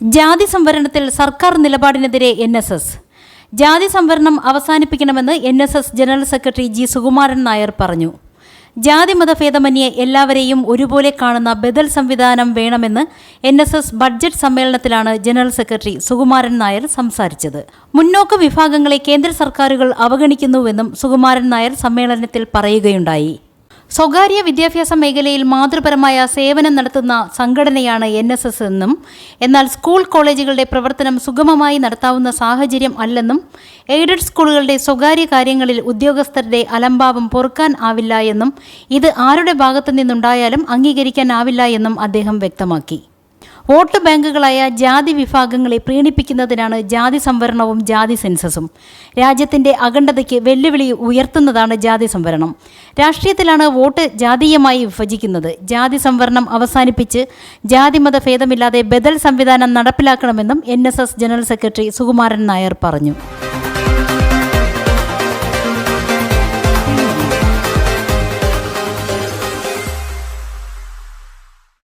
ജാതി സംവരണത്തിൽ സർക്കാർ നിലപാടിനെതിരെ N S S. ജാതി സംവരണം അവസാനിപ്പിക്കണമെന്ന് N S S general secretary G Sukumaran Nair പറഞ്ഞു. ജാതി മതഭേദമന്യേ എല്ലാവരെയും ഒരുപോലെ കാണുന്ന ബദൽ സംവിധാനം വേണമെന്ന് എൻ എസ് എസ് ബഡ്ജറ്റ് സമ്മേളനത്തിലാണ് ജനറൽ സെക്രട്ടറി സുകുമാരൻ നായർ സംസാരിച്ചത്. മുന്നോക്ക വിഭാഗങ്ങളെ കേന്ദ്ര സർക്കാരുകൾ അവഗണിക്കുന്നുവെന്നും സുകുമാരൻ നായർ സമ്മേളനത്തിൽ പറയുകയുണ്ടായി. സ്വകാര്യ വിദ്യാഭ്യാസ മേഖലയിൽ മാതൃപരമായ സേവനം നടത്തുന്ന സംഘടനയാണ് എൻ എസ് എസ് എന്നും എന്നാൽ സ്കൂൾ കോളേജുകളുടെ പ്രവർത്തനം സുഗമമായി നടത്താവുന്ന സാഹചര്യം അല്ലെന്നും എയ്ഡഡ് സ്കൂളുകളുടെ സ്വകാര്യ കാര്യങ്ങളിൽ ഉദ്യോഗസ്ഥരുടെ അലംഭാവം പൊറുക്കാൻ ആവില്ല എന്നും ഇത് ആരുടെ ഭാഗത്തു നിന്നുണ്ടായാലും അംഗീകരിക്കാനാവില്ല എന്നും അദ്ദേഹം വ്യക്തമാക്കി. വോട്ട് ബാങ്കുകളായ ജാതി വിഭാഗങ്ങളെ പ്രീണിപ്പിക്കുന്നതിനാണ് ജാതി സംവരണവും ജാതി സെൻസസും. രാജ്യത്തിന്റെ അഖണ്ഡതയ്ക്ക് വെല്ലുവിളി ഉയർത്തുന്നതാണ് ജാതി സംവരണം. രാഷ്ട്രീയത്തിലാണ് വോട്ട് ജാതീയമായി വിഭജിക്കുന്നത്. ജാതി സംവരണം അവസാനിപ്പിച്ച് ജാതിമത ഭേദമില്ലാതെ ബദൽ സംവിധാനം നടപ്പിലാക്കണമെന്നും N general secretary Sukumaran Nair പറഞ്ഞു.